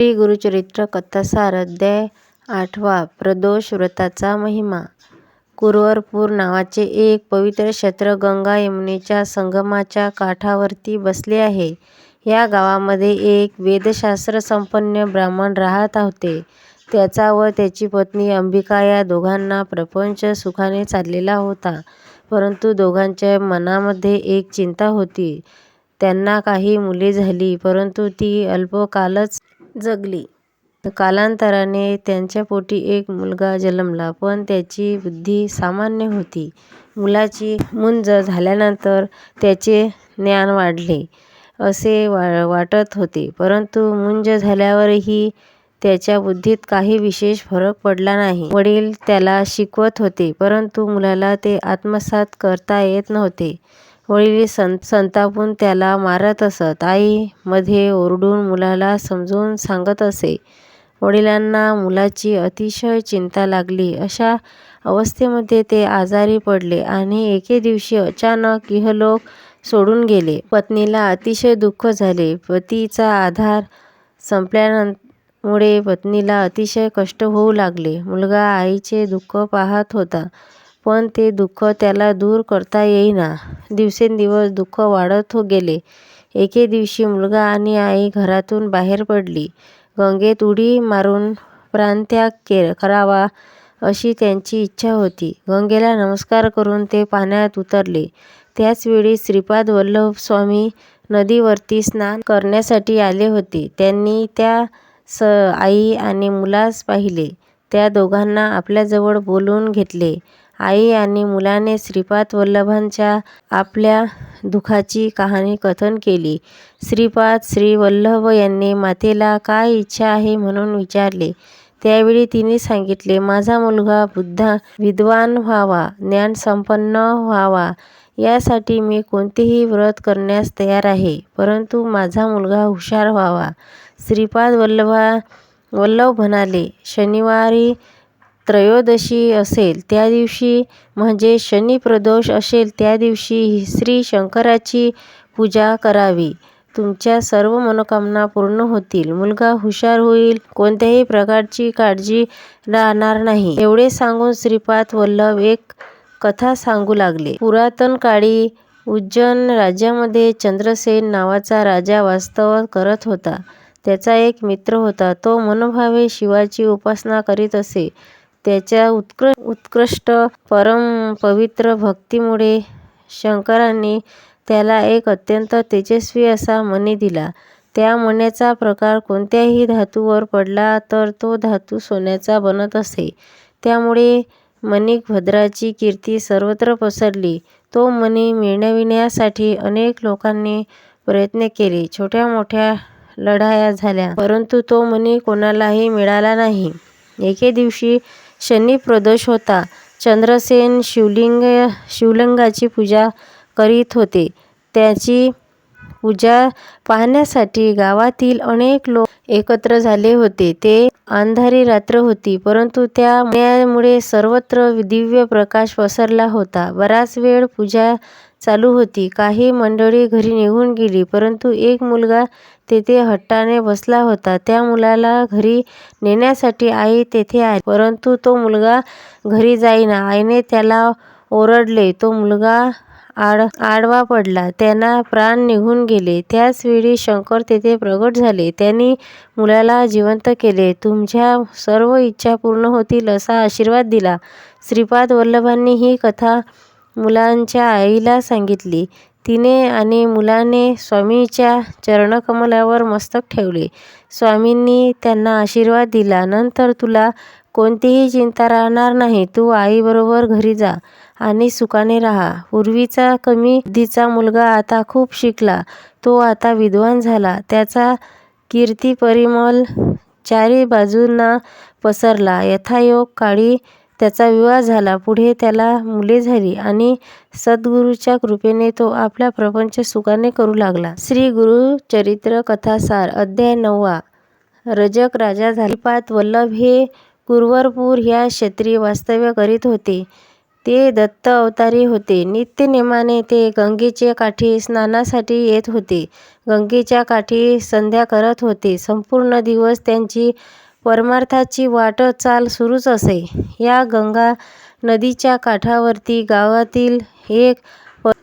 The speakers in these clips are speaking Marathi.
श्री गुरुचरित्र कथासार अध्याय आठवा प्रदोष व्रताचा महिमा कुरवरपूर नावाचे एक पवित्र क्षेत्र गंगा यमुनेच्या संगमाच्या काठावरती बसले आहे. या गावामध्ये एक वेदशास्त्रसंपन्न ब्राह्मण राहत होते. त्याचा व त्याची पत्नी अंबिका या दोघांना प्रपंच सुखाने चाललेला होता. परंतु दोघांच्या मनामध्ये एक चिंता होती. त्यांना काही मुले झाली, परंतु ती अल्पकालच जगली. कालांतराने त्यांच्या पोटी एक मुलगा जन्मला, पण त्याची बुद्धी सामान्य होती. मुलाची मुंज झाल्यानंतर त्याचे ज्ञान वाढले असे वा वाटत होते, परंतु मुंज झाल्यावरही त्याच्या बुद्धीत काही विशेष फरक पडला नाही. वडील त्याला शिकवत होते, परंतु मुलाला ते आत्मसात करता येत नव्हते. वडील संतापून त्याला मारत असत. आई मध्ये ओरडून मुलाला समजून सांगत असे. वडिलांना मुलाची अतिशय चिंता लागली. अशा अवस्थेमध्ये ते आजारी पडले आणि एके दिवशी अचानक इहलोक सोडून गेले. पत्नीला अतिशय दुःख झाले. पतीचा आधार संपल्यामुळे पत्नीला अतिशय कष्ट होऊ लागले. मुलगा आईचे दुःख पाहत होता, पण ते दुःख त्याला दूर करता येईना. दिवसेंदिवस दुःख वाढत गेले. एके दिवशी मुलगा आणि आई घरातून बाहेर पडली. गंगेत उडी मारून प्राणत्याग करावा अशी त्यांची इच्छा होती. गंगेला नमस्कार करून ते पाण्यात उतरले. त्याचवेळी श्रीपाद वल्लभ स्वामी नदीवरती स्नान करण्यासाठी आले होते. त्यांनी त्या आई आणि मुलास पाहिले. त्या दोघांना आपल्याजवळ बोलावून घेतले. आई आणि मुलाने श्रीपाद वल्लभांच्या आपल्या दुःखाची कहाणी कथन केली. श्रीपाद श्रीवल्लभ यांनी मातेला काय इच्छा आहे म्हणून विचारले. त्यावेळी तिने सांगितले, माझा मुलगा विद्वान व्हावा, ज्ञानसंपन्न व्हावा यासाठी मी कोणतेही व्रत करण्यास तयार आहे, परंतु माझा मुलगा हुशार व्हावा. श्रीपाद वल्लभ म्हणाले, शनिवारी त्रयोदशी असेल त्या दिवशी म्हणजे शनिप्रदोष असेल त्या दिवशी श्री शंकराची पूजा करावी. तुमच्या सर्व मनोकामना पूर्ण होतील. मुलगा हुशार होईल. कोणत्याही प्रकारची काळजी राहणार नाही. एवढे सांगून श्रीपाद वल्लभ एक कथा सांगू लागले. पुरातन काळी उज्जैन राज्यामध्ये चंद्रसेन नावाचा राजा वास्तव करत होता. त्याचा एक मित्र होता. तो मनोभावे शिवाची उपासना करीत असे. त्याच्या उत्कृष्ट परमपवित्र भक्तीमुळे शंकरांनी त्याला एक अत्यंत तेजस्वी असा मणी दिला. त्या मण्याचा प्रकार कोणत्याही धातूवर पडला तर तो धातू सोन्याचा बनत असे. त्यामुळे मणिभद्राची कीर्ती सर्वत्र पसरली. तो मणी मिळविण्यासाठी अनेक लोकांनी प्रयत्न केले. छोट्या-मोठ्या लढाया झाल्या, परंतु तो मणी कोणालाही मिळाला नाही. एके दिवशी शनिप्रदोष होता. चंद्रसेन शिवलिंग शिवलिंगाची पूजा करीत होते. त्याची पूजा पाहण्यासाठी गावातील अनेक लोक एकत्र झाले होते. ते अंधारी रात्र होती, परंतु त्यामुळे सर्वत्र दिव्य प्रकाश पसरला होता. बराच वेळ पूजा चालू होती. काही मंडळी घरी निघून गेली, परंतु एक मुलगा तेथे हट्टाने बसला होता. त्या मुलाला घरी नेण्यासाठी आई तेथे आली, परंतु तो मुलगा घरी जाईना. आईने त्याला ओरडले. तो मुलगा आडवा पडला. त्यांना प्राण निघून गेले. त्याच वेळी शंकर तेथे प्रकट झाले. त्यांनी मुलाला जिवंत केले. तुमच्या सर्व इच्छा पूर्ण होतील असा आशीर्वाद दिला. श्रीपाद वल्लभांनी ही कथा मुलांच्या आईला सांगितली. तिने आणि मुलाने स्वामींच्या चरणकमलावर मस्तक ठेवले. स्वामींनी त्यांना आशीर्वाद दिला, नंतर तुला कोणतीही चिंता राहणार नाही. तू आईबरोबर घरी जा आणि सुखाने राहा. पूर्वीचा कमी बुद्धीचा मुलगा आता खूप शिकला. तो आता विद्वान झाला. त्याचा कीर्तिपरिमल चारी बाजूंना पसरला. यथायोग काळी त्याचा विवाह झाला. पुढे त्याला मुले झाली आणि सद्गुरूच्या कृपेने तो आपला प्रपंच सुखाने करू लागला. श्री गुरु चरित्र कथासार अध्याय नववा रजक राजा झालीपात वल्लभ हे कुरवरपूर ह्या क्षेत्री वास्तव्य करीत होते. ते दत्त अवतारी होते. नित्यनेमाने ते गंगेचे काठी स्नानासाठी येत होते. गंगेच्या काठी संध्या करत होते. संपूर्ण दिवस त्यांची परमार्थाची वाटचाल सुरूच असे. या गंगा नदीच्या काठावरती गावातील एक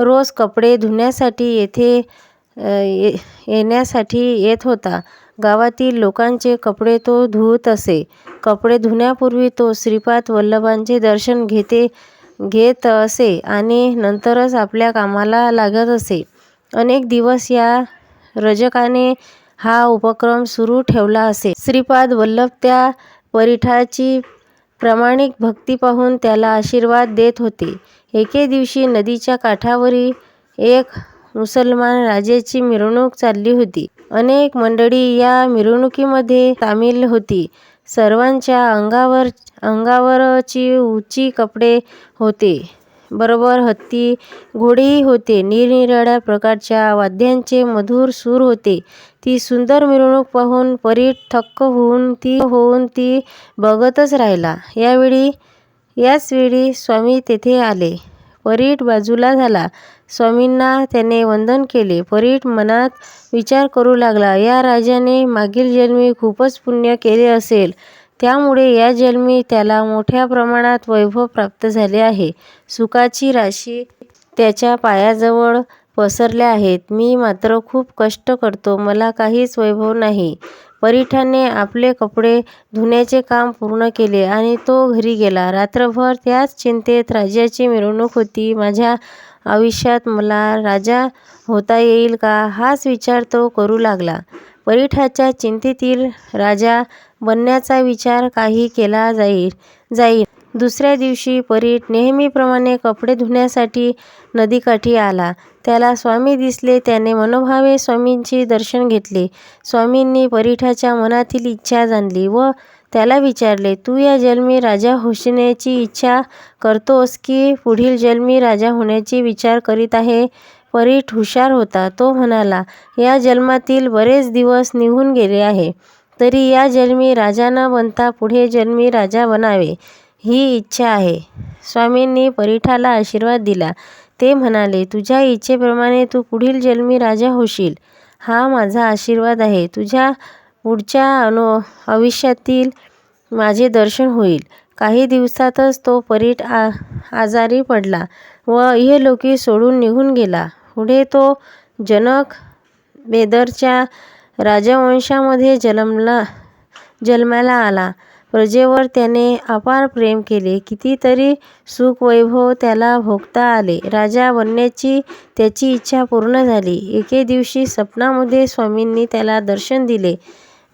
रोज कपडे धुण्यासाठी येथे येण्यासाठी येत होता. गावातील लोकांचे कपडे तो धुवत असे. कपडे धुण्यापूर्वी तो श्रीपाद वल्लभांचे दर्शन घेत असे आणि नंतरच आपल्या कामाला लागत असे. अनेक दिवस या रजकाने हा उपक्रम सुरू ठेवला असे श्रीपाद वल्लभ त्या परिठाची प्रामाणिक भक्ती पाहून त्याला आशीर्वाद देत होते. एके दिवशी नदीच्या काठावरी एक मुसलमान राजाची मिरवणूक चालली होती. अनेक मंडळी या मिरवणुकीमध्ये सामील होती. सर्वांच्या अंगावर अंगावरची उची कपडे होते. बरोबर हत्ती, घोडेही होते. निरनिराळ्या प्रकारच्या वाद्यांचे मधुर सूर होते. ती सुंदर मिरवणूक पाहून परीट थक्क होऊन ती होऊन ती बघतच राहिला. याच वेळी स्वामी तेथे आले. परीट बाजूला झाला. स्वामींना त्याने वंदन केले. परीट मनात विचार करू लागला, या राजाने मागील जन्मी खूपच पुण्य केले असेल. त्यामुळे या जन्मी त्याला मोठ्या प्रमाणात वैभव प्राप्त झाले आहे. सुखाची राशी त्याच्या पायाजवळ पसरल्या आहेत. मी मात्र खूप कष्ट करतो. मला काहीच वैभव नाही. परीठाने आपले कपडे धुण्याचे काम पूर्ण केले आणि तो घरी गेला. रात्रभर त्याच चिंतेत राजाची मिरवणूक होती. माझ्या आयुष्यात मला राजा होता येईल का, हाच विचार तो करू लागला. परिठाच्या चिंतेतील राजा बनण्याचा विचार काही केला जाईना. दुसऱ्या दिवशी परीट नेहमीप्रमाणे कपडे धुण्यासाठी नदीकाठी आला. त्याला स्वामी दिसले. त्याने मनोभावे स्वामींचे दर्शन घेतले. स्वामींनी परीटाच्या मनातील इच्छा जाणली व त्याला विचारले, तू या जन्मी राजा होण्याची इच्छा करतोस की पुढील जन्मी राजा होण्याचा विचार करीत आहे. परीट हुशार होता. तो म्हणाला, या जन्मातील बरेच दिवस निघून गेले आहे तरी या जन्मी राजा न बनता पुढे जन्मी राजा बनावे, ही इच्छा आहे. स्वामींनी परिठाला आशीर्वाद दिला. ते म्हणाले, तुझ्या इच्छेप्रमाणे तू पुढील जन्मी राजा होशील, हा माझा आशीर्वाद आहे. तुझ्या पुढच्या अनु आयुष्यातील माझे दर्शन होईल. काही दिवसातच तो परीट आजारी पडला व इहलोकी सोडून निघून गेला. पुढे तो जनक बेदरच्या राजवंशामध्ये जन्मला जन्माला आला. प्रजेवर त्याने अपार प्रेम केले. कितीतरी सुखवैभव त्याला भोगता आले. राजा बनण्याची त्याची इच्छा पूर्ण झाली. एके दिवशी स्वप्नामध्ये स्वामींनी त्याला दर्शन दिले.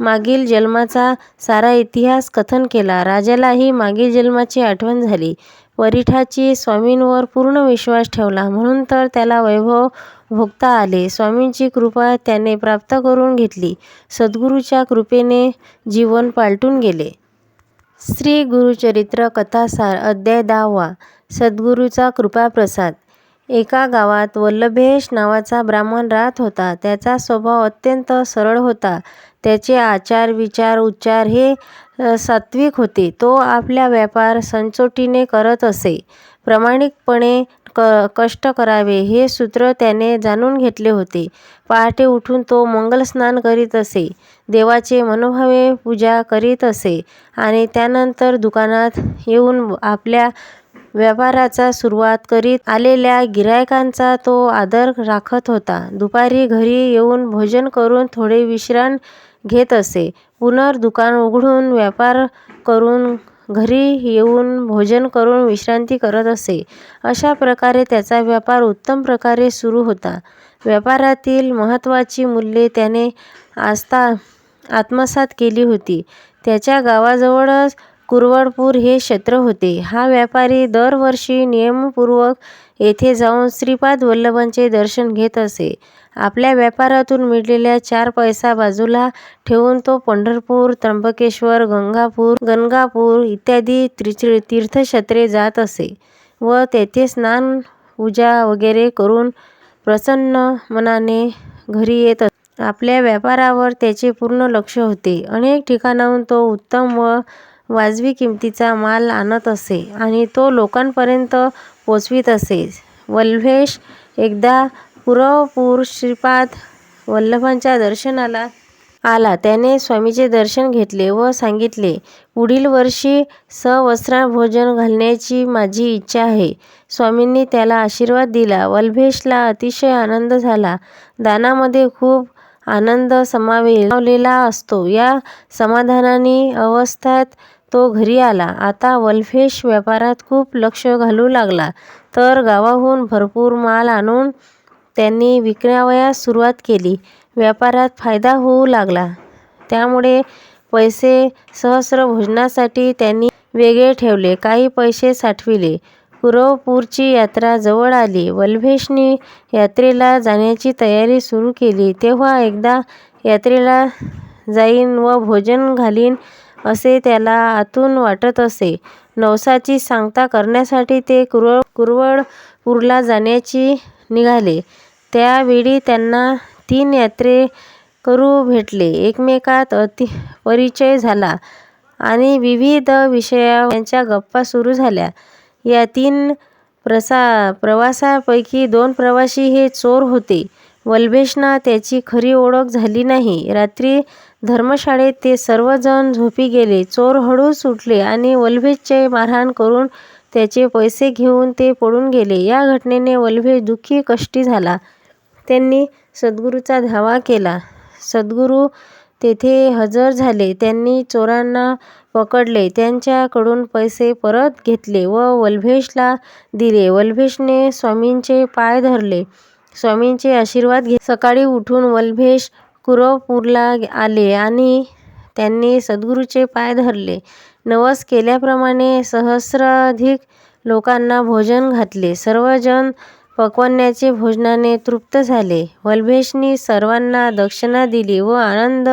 मागील जन्माचा सारा इतिहास कथन केला. राजालाही मागील जन्माची आठवण झाली. वरिठाची स्वामींवर पूर्ण विश्वास ठेवला म्हणून तर त्याला वैभव भोगता आले. स्वामींची कृपा त्याने प्राप्त करून घेतली. सद्गुरूच्या कृपेने जीवन पालटून गेले. श्री गुरुचरित्र कथासार अध्याय दहावा सद्गुरूचा कृपाप्रसाद एका गावात वल्लभेश नावाचा ब्राह्मण राहत होता. त्याचा स्वभाव अत्यंत सरळ होता. त्याचे आचार विचार उच्चार हे सात्त्विक होते. तो आपला व्यापार संचोटीने करत असे. प्रामाणिकपणे क कष्ट करावे हे सूत्र त्याने जाणून घेतले होते. पहाटे उठून तो मंगलस्नान करीत असे. देवाचे मनोभावे पूजा करीत असे आणि त्यानंतर दुकानात येऊन आपल्या व्यापाराचा सुरुवात करीत आलेल्या गिऱ्हाईकांचा तो आदर राखत होता. दुपारी घरी येऊन भोजन करून थोडे विश्रांती घेत असे. पुनर दुकान उघडून व्यापार करून घरी येऊन भोजन करून विश्रांती करत असे. अशा प्रकारे त्याचा व्यापार उत्तम प्रकारे सुरू होता. व्यापारातील महत्त्वाची मूल्ये त्याने आत्मसात केली होती. त्याच्या गावाजवळच कुरवडपूर हे क्षेत्र होते. हा व्यापारी दरवर्षी नियमपूर्वक येथे जाऊन श्रीपाद वल्लभांचे दर्शन घेत असे. आपल्या व्यापारातून मिळालेला चार पैसा बाजूला ठेवून तो पंढरपूर, त्र्यंबकेश्वर, गंगापूर इत्यादी तीर्थक्षेत्री जात असे व तेथे स्नान पूजा वगैरे करून प्रसन्न मनाने घरी येत असे. आपल्या व्यापारावर त्याचे पूर्ण लक्ष होते. अनेक ठिकाणाहून तो उत्तम व वाजवी किमतीचा माल आणत असे आणि तो लोकांपर्यंत पोचवीत असे. वल्वेश एकदा पुरवपूर श्रीपाद वल्लभांच्या दर्शनाला आला. त्याने स्वामीचे दर्शन घेतले व सांगितले, पुढील वर्षी सवस्त्र भोजन घालण्याची माझी इच्छा आहे. स्वामींनी त्याला आशीर्वाद दिला. वल्भेशला अतिशय आनंद झाला. दानामध्ये खूप आनंद सामावलेला असतो. या समाधानाने अवस्थेत तो घरी आला. आता वल्भेश व्यापारात खूप लक्ष घालू लागला. तर गावाहून भरपूर माल आणून त्यांनी विकण्यावयास सुरुवात केली. व्यापारात फायदा होऊ लागला. त्यामुळे पैसे सहस्त्रभोजनासाठी त्यांनी वेगळे ठेवले. काही पैसे साठविले. कुरवपूरची यात्रा जवळ आली. वल्भेशने यात्रेला जाण्याची तयारी सुरू केली. तेव्हा एकदा यात्रेला जाईन व भोजन घालीन असे त्याला आतून वाटत असे. नवसाची सांगता करण्यासाठी ते कुर कुरवळपूरला जाण्याची निघाले. त्यावेळी त्यांना तीन यात्रेकरू भेटले. एकमेकांत परिचय झाला आणि विविध विषयांवर त्यांच्या गप्पा सुरू झाल्या. या तीन प्रसा प्रवासापैकी दोन प्रवासी हे चोर होते. वल्भेशना त्याची खरी ओळख झाली नाही. रात्री धर्मशाळेत ते सर्व जण झोपी गेले. चोर हळूच उठले आणि वल्भेशचे मारहाण करून त्याचे पैसे घेऊन ते पळून गेले. या घटनेने वल्भेश दुःखी कष्टी झाला. त्यांनी सद्गुरूचा धावा केला. सद्गुरू तेथे हजर झाले. त्यांनी चोरांना पकडले. त्यांच्याकडून पैसे परत घेतले व वल्भेशला दिले. वल्भेशने स्वामींचे पाय धरले. स्वामींचे आशीर्वाद घेतले. सकाळी उठून वल्भेश कुरवपूरला आले आणि त्यांनी सद्गुरूचे पाय धरले. नवस केल्याप्रमाणे सहस्राधिक लोकांना भोजन घातले. सर्वजण जण भोजनाने तृप्त झाले. वल्भेशनी सर्वांना दक्षिणा दिली व आनंद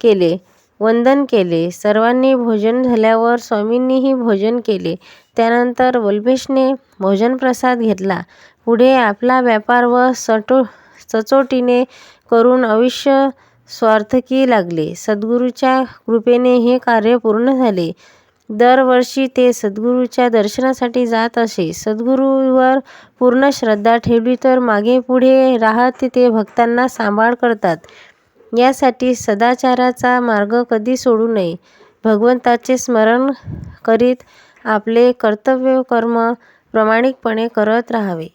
केले वंदन केले. सर्वांनी भोजन झाल्यावर स्वामींनीही भोजन केले. त्यानंतर वल्भेशने भोजनप्रसाद घेतला. पुढे आपला व्यापार व सचोटीने करून आयुष्य सार्थकी लागले. सद्गुरूच्या कृपेने हे कार्य पूर्ण झाले. दरवर्षी ते सद्गुरूच्या दर्शनासाठी जात असे. सद्गुरूवर पूर्ण श्रद्धा ठेवली तर मागे पुढे राहत ते भक्तांना सांभाळ करतात. यासाठी सदाचाराचा मार्ग कधी सोडू नये. भगवंताचे स्मरण करीत आपले कर्तव्यकर्म प्रामाणिकपणे करत राहावे.